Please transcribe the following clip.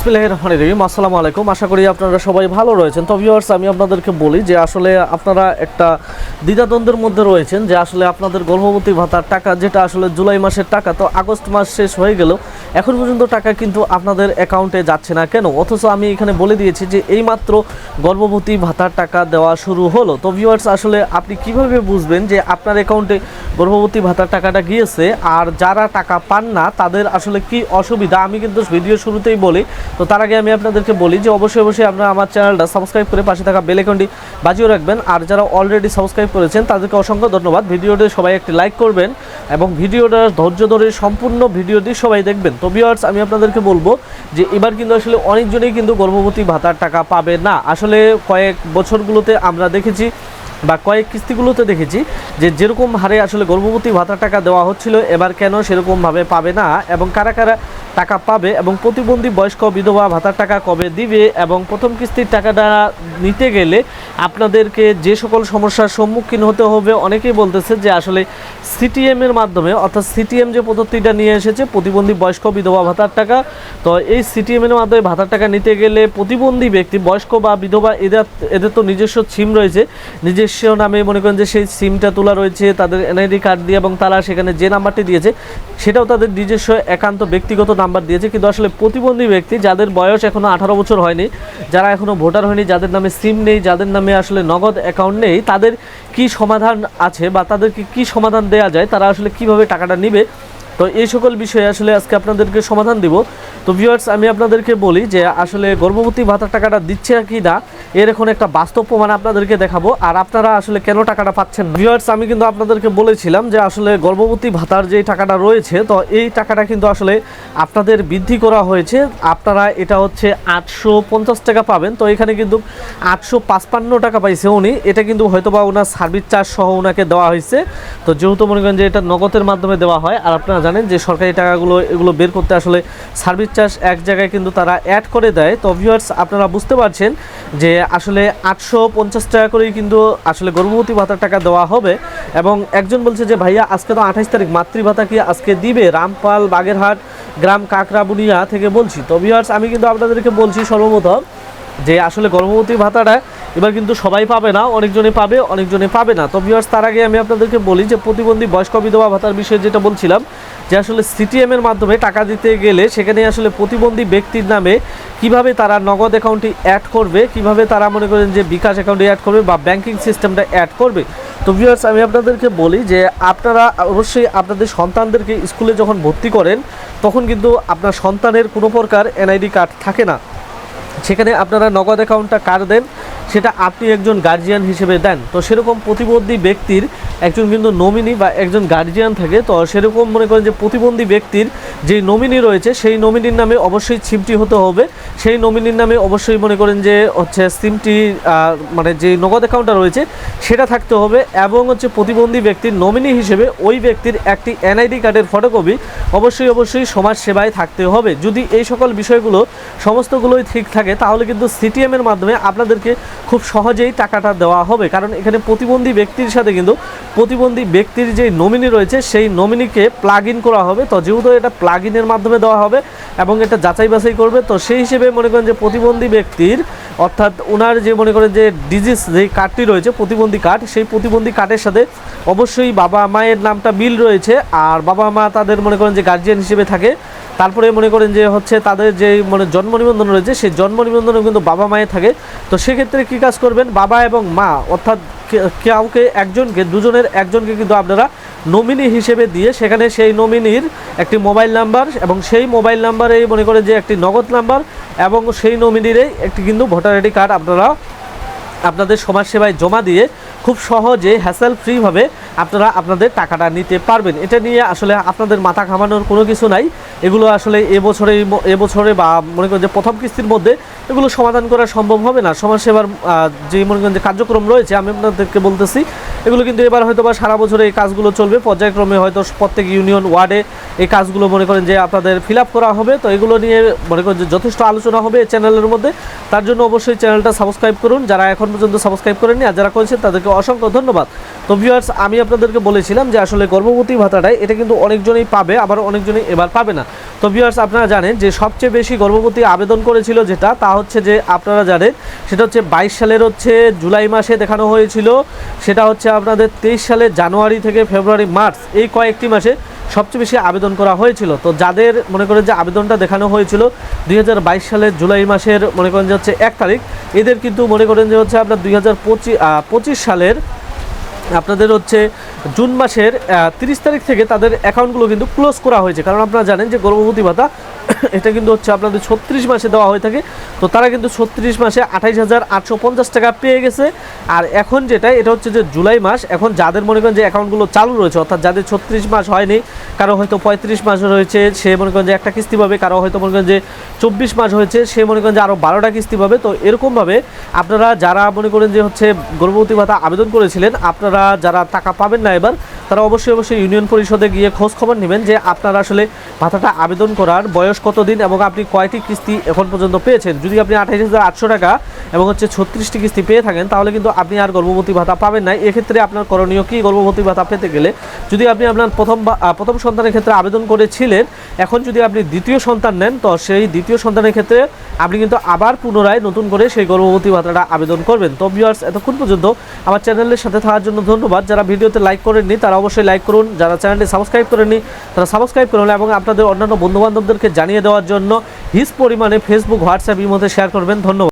বিসমিল্লাহিররহমানিররহিম আসসালামু আলাইকুম। আশা করি আপনারা সবাই ভালো রয়েছেন। তো ভিউয়ার্স আমি আপনাদেরকে বলি যে আসলে আপনারা একটা দ্বিধাদ্বন্দ্বের মধ্যে রয়েছেন যে আসলে আপনাদের গর্ভবতী ভাতার টাকা, যেটা আসলে জুলাই মাসের টাকা, তো আগস্ট মাস শেষ হয়ে গেল। এখন পর্যন্ত টাকা কিন্তু আপনাদের অ্যাকাউন্টে যাচ্ছে না কেন? অথচ আমি এখানে বলে দিয়েছি যে এইমাত্র গর্ভবতী ভাতার টাকা দেওয়া শুরু হলো। তো ভিউয়ার্স আসলে আপনি কীভাবে বুঝবেন যে আপনার অ্যাকাউন্টে গর্ভবতী ভাতার টাকাটা গিয়েছে? আর যারা টাকা পান না, তাদের আসলে কি অসুবিধা? আমি কিন্তু ভিডিও শুরুতেই বলি তো তার আগে আমি আপনাদেরকে বলি যে অবশ্যই অবশ্যই আপনারা আমার চ্যানেলটা সাবস্ক্রাইব করে পাশে থাকা বেল আইকনটি বাজিয়ে রাখবেন। আর যারা অলরেডি সাবস্ক্রাইব করেছেন, তাদেরকে অসংখ্য ধন্যবাদ। ভিডিওটি সবাই একটি লাইক করবেন এবং ভিডিওটা ধৈর্য ধরে সম্পূর্ণ ভিডিওটি সবাই দেখবেন। তো ভিউয়ার্স আমি আপনাদেরকে বলব যে এবার কিন্তু আসলে অনেকজনেই কিন্তু গর্ভবতী ভাতার টাকা পাবে না। আসলে কয়েক বছরগুলোতে আমরা দেখেছি বা কয়েক কিস্তিগুলোতে দেখেছি যে যেরকম হারে আসলে গর্ভবতী ভাতার টাকা দেওয়া হচ্ছিল, এবার কেন সেরকমভাবে পাবে না? এবং কারা কারা টাকা পাবে এবং প্রতিবন্ধী বয়স্ক বিধবা ভাতার টাকা কবে দিবে এবং প্রথম কিস্তির টাকাটা নিতে গেলে আপনাদেরকে যে সকল সমস্যার সম্মুখীন হতে হবে, অনেকেই বলতেছে যে আসলে সিটিএম এর মাধ্যমে, অর্থাৎ সিটিএম যে পদ্ধতিটা নিয়ে এসেছে, প্রতিবন্ধী বয়স্ক বিধবা ভাতার টাকা, তো এই সিটিএম এর মাধ্যমে ভাতার টাকা নিতে গেলে প্রতিবন্ধী ব্যক্তি, বয়স্ক বা বিধবা, এদের এদের তো নিজস্ব সিম রয়েছে, নিজস্ব নামে মনে করেন যে সেই সিমটা তোলা রয়েছে, তাদের এনআইডি কার্ড দিয়ে এবং তারা সেখানে যে নাম্বারটি দিয়েছে, সেটাও তাদের নিজস্ব একান্ত ব্যক্তিগত নাম্বার দিয়েছে, কিন্তু আসলে প্রতিবন্ধী ব্যক্তি যাদের বয়স এখনও আঠারো বছর হয়নি, যারা এখনও ভোটার হয়নি, যাদের নামে সিম নেই, যাদের নামে আসলে নগদ অ্যাকাউন্ট নেই, তাদের কি সমাধান আছে বা তাদেরকে কি সমাধান দেওয়া যায়, তারা আসলে কীভাবে টাকাটা নিবে? তো এই সকল বিষয়ে আসলে আজকে আপনাদেরকে সমাধান দিব। তো ভিউয়ার্স আমি আপনাদেরকে বলি যে আসলে গর্ভবতী ভাতার টাকাটা দিচ্ছে কি না, এর এখন একটা বাস্তব প্রমাণ আপনাদেরকে দেখাবো। আর আপনারা আসলে কেন টাকাটা পাচ্ছেন না? ভিউয়ার্স আমি কিন্তু আপনাদেরকে বলেছিলাম যে আসলে গর্ভবতী ভাতার যে টাকাটা রয়েছে, তো এই টাকাটা কিন্তু আসলে আপনাদের বৃদ্ধি করা হয়েছে। আপনারা এটা হচ্ছে আটশো পঞ্চাশ টাকা পাবেন। তো এখানে কিন্তু আটশো পাঁচপান্ন টাকা পাইছে উনি। এটা কিন্তু হয়তো বা ওনার সার্ভিস চার্জ সহ ওনাকে দেওয়া হয়েছে। তো যেহেতু মনে করেন যে এটা নগদের মাধ্যমে দেওয়া হয়, আর আপনারা জানেন যে সরকারি টাকাগুলো, এগুলো বের করতে আসলে সার্ভিস চার্জ এক জায়গায় কিন্তু তারা অ্যাড করে দেয়। তো ভিউয়ার্স আপনারা বুঝতে পারছেন যে আসলে আটশো পঞ্চাশ টাকা করেই কিন্তু আসলে গর্ভবতী ভাতার টাকা দেওয়া হবে। এবং একজন বলছে যে, ভাইয়া, আজকে তো আঠাশ তারিখ, মাতৃভাতা কি আজকে দিবে? রামপাল, বাগেরহাট, গ্রাম কাকরাবুনিয়া থেকে বলছি। তো ভিউয়ার্স আমি কিন্তু আপনাদেরকে বলছি সর্বপ্রথম যে আসলে গর্ভবতী ভাতাটা এবার কিন্তু সবাই পাবে না অনেকজনে পাবে অনেকজনে পাবে না। তো ভিউয়ার্স তার আগে আমি আপনাদেরকে বলি যে প্রতিবন্ধী বয়স্ক বিধবা ভাতার বিষয়ে যেটা বলছিলাম, যে আসলে সিটিএম এর মাধ্যমে টাকা দিতে গেলে সেখানে আসলে প্রতিবন্ধী ব্যক্তির নামে কীভাবে তারা নগদ অ্যাকাউন্টটি অ্যাড করবে, কীভাবে তারা মনে করেন যে বিকাশ অ্যাকাউন্টে অ্যাড করবে বা ব্যাংকিং সিস্টেমটা অ্যাড করবে। তো ভিউয়ার্স আমি আপনাদেরকে বলি যে আপনারা অবশ্যই আপনাদের সন্তানদেরকে স্কুলে যখন ভর্তি করেন, তখন কিন্তু আপনার সন্তানের কোনো প্রকার এনআইডি কার্ড থাকে না। সেখানে আপনারা নগদ অ্যাকাউন্টটা কার দেন। সেটা আপনি একজন গার্জিয়ান হিসেবে দেন। তো সেরকম প্রতিবন্ধী ব্যক্তির একজন কিন্তু নমিনি বা একজন গার্জিয়ান থাকে। তো সেরকম মনে করেন যে প্রতিবন্ধী ব্যক্তির যে নমিনি রয়েছে, সেই নমিনির নামে অবশ্যই সিমটি হতে হবে। সেই নমিনির নামে অবশ্যই মনে করেন যে হচ্ছে সিমটি মানে যে নগদ অ্যাকাউন্টটা রয়েছে, সেটা থাকতে হবে এবং হচ্ছে প্রতিবন্ধী ব্যক্তির নমিনি হিসেবে ওই ব্যক্তির একটি এনআইডি কার্ডের ফটোকপি অবশ্যই অবশ্যই সমাজ সেবায় থাকতে হবে। যদি এই সকল বিষয়গুলো, সমস্তগুলোই ঠিক থাকে, তাহলে কিন্তু সিটিএমের মাধ্যমে আপনাদেরকে খুব সহজেই টাকাটা দেওয়া হবে। কারণ এখানে প্রতিবন্ধী ব্যক্তির সাথে কিন্তু প্রতিবন্ধী ব্যক্তির যে নমিনি রয়েছে, সেই নমিনিকে প্লাগ ইন করা হবে। তো যেহেতু এটা প্লাগ ইনের মাধ্যমে দেওয়া হবে এবং এটা যাচাই বাছাই করবে, তো সেই হিসেবে মনে করেন যে প্রতিবন্ধী ব্যক্তির, অর্থাৎ ওনার যে মনে করেন যে ডিজিজ যে কার্ডটি রয়েছে, প্রতিবন্ধী কার্ড সেই প্রতিবন্ধী কার্ডের সাথে অবশ্যই বাবা মায়ের নামটা মিল রয়েছে। আর বাবা মা তাদের মনে করেন যে গার্জিয়ান হিসেবে থাকে। তারপরে মনে করেন যে হচ্ছে তাদের যে মানে জন্ম নিবন্ধন রয়েছে, সেই জন্ম নিবন্ধনও কিন্তু বাবা মায়ের থাকে। তো সেক্ষেত্রে কী কাজ করবেন? বাবা এবং মা, অর্থাৎ কাউকে একজনকে, দুজনের একজনকে কিন্তু আপনারা নমিনি হিসেবে দিয়ে সেখানে সেই নমিনির একটি মোবাইল নাম্বার এবং সেই মোবাইল নাম্বারেই মনে করেন যে একটি নগদ নাম্বার এবং সেই নমিনিরই একটি কিন্তু ভোটার আইডি কার্ড আপনারা আপনাদের সমাজসেবায় জমা দিয়ে খুব সহজে হ্যাসেল ফ্রিভাবে আপনারা আপনাদের টাকাটা নিতে পারবেন। এটা নিয়ে আসলে আপনাদের মাথা ঘামানোর কোনো কিছু নাই। এগুলো আসলে এবছরে এবছরে বা মনে করেন যে প্রথম কিস্তির মধ্যে এগুলো সমাধান করা সম্ভব হবে না। সমাজসেবার যে মনে করেন যে কার্যক্রম রয়েছে, আমি আপনাদেরকে বলতেছি, এগুলো কিন্তু এবার হয়তো বা সারা বছরে এই কাজগুলো চলবে। পর্যায়ক্রমে হয়তো প্রত্যেক ইউনিয়ন ওয়ার্ডে এই কাজগুলো মনে করেন যে আপনাদের ফিল করা হবে। তো এগুলো নিয়ে মনে করেন যে যথেষ্ট আলোচনা হবে চ্যানেলের মধ্যে। তার জন্য অবশ্যই চ্যানেলটা সাবস্ক্রাইব করুন। যারা এখন পর্যন্ত সাবস্ক্রাইব করেননি আর যারা করেছেন, তাদেরকে অসংখ্য ধন্যবাদ। তো ভিউয়ার্স আমি আপনাদেরকে বলেছিলাম যে আসলে গর্ভবতী ভাতাটাই, এটা কিন্তু অনেকজনেই পাবে, আবার অনেকজনেই এবার পাবে না। তো ভিউয়ার্স আপনারা জানেন যে সবচেয়ে বেশি গর্ভবতী আবেদন করেছিল যেটা, তা হচ্ছে যে আপনারা জানেন, সেটা হচ্ছে বাইশ সালের হচ্ছে জুলাই মাসে দেখানো হয়েছিল। সেটা হচ্ছে আপনাদের তেইশ সালে জানুয়ারি থেকে ফেব্রুয়ারি, মার্চ, এই কয়েকটি মাসে সবচেয়ে বেশি আবেদন করা হয়েছিল। তো যাদের মনে করেন যে আবেদনটা দেখানো হয়েছিল দুই হাজার বাইশ সালের জুলাই মাসের মনে করেন যে হচ্ছে এক তারিখ, এদের কিন্তু মনে করেন যে হচ্ছে আপনার দুই হাজার পঁচিশ সালের আপনাদের হচ্ছে জুন মাসের তিরিশ তারিখ থেকে তাদের অ্যাকাউন্টগুলো কিন্তু ক্লোজ করা হয়েছে। কারণ আপনারা জানেন যে গর্ভবতী ভাতা এটা কিন্তু হচ্ছে আপনাদের ছত্রিশ মাসে দেওয়া হয়ে থাকে। তো তারা কিন্তু ছত্রিশ মাসে আঠাইশ হাজার আটশো পঞ্চাশ টাকা পেয়ে গেছে। আর এখন যেটা, এটা হচ্ছে যে জুলাই মাস, এখন যাদের মনে করেন যে অ্যাকাউন্টগুলো চালু রয়েছে, অর্থাৎ যাদের ছত্রিশ মাস হয়নি, কারও হয়তো পঁয়ত্রিশ মাস রয়েছে, সে মনে করেন যে একটা কিস্তি পাবে, কারও হয়তো মনে করেন যে চব্বিশ মাস হয়েছে, সে মনে করেন যে আরও বারোটা কিস্তি পাবে। তো এরকমভাবে আপনারা যারা মনে করেন যে হচ্ছে গর্ভবতী ভাতা আবেদন করেছিলেন, আপনারা যারা টাকা পাবেন না এবার তারা অবশ্যই অবশ্যই ইউনিয়ন পরিষদে গিয়ে খোঁজ খবর নেবেন যে আপনারা আসলে ভাতাটা আবেদন করার বয়স কতদিন এবং আপনি কয়টি কিস্তি এখন পর্যন্ত পেয়েছেন। যদি আপনি আঠাইশ হাজার আটশো টাকা এবং হচ্ছে ছত্রিশটি কিস্তি পেয়ে থাকেন, তাহলে কিন্তু আপনি আর গর্ভবতী ভাতা পাবেন না। এক্ষেত্রে আপনার করণীয় কি গর্ভবতী ভাতা পেতে গেলে? যদি আপনি আপনার প্রথম প্রথম সন্তানের ক্ষেত্রে আবেদন করেছিলেন, এখন যদি আপনি দ্বিতীয় সন্তান নেন, তো সেই দ্বিতীয় সন্তানের ক্ষেত্রে আপনি কিন্তু আবার পুনরায় নতুন করে সেই গর্ভবতী ভাতাটা আবেদন করবেন। তো ভিউয়ার্স এতক্ষণ পর্যন্ত আমার চ্যানেলের সাথে থাকার জন্য ধন্যবাদ। যারা ভিডিওতে লাইক করেননি, তারা অবশ্যই লাইক করুন। যারা চ্যানেলটি সাবস্ক্রাইব করেননি, তারা সাবস্ক্রাইব করুন এবং আপনাদের অন্যান্য বন্ধুবান্ধবদেরকে জানিয়ে দেওয়ার জন্য হিস পরিমাণে ফেসবুক হোয়াটসঅ্যাপ মধ্যে শেয়ার করবেন। ধন্যবাদ।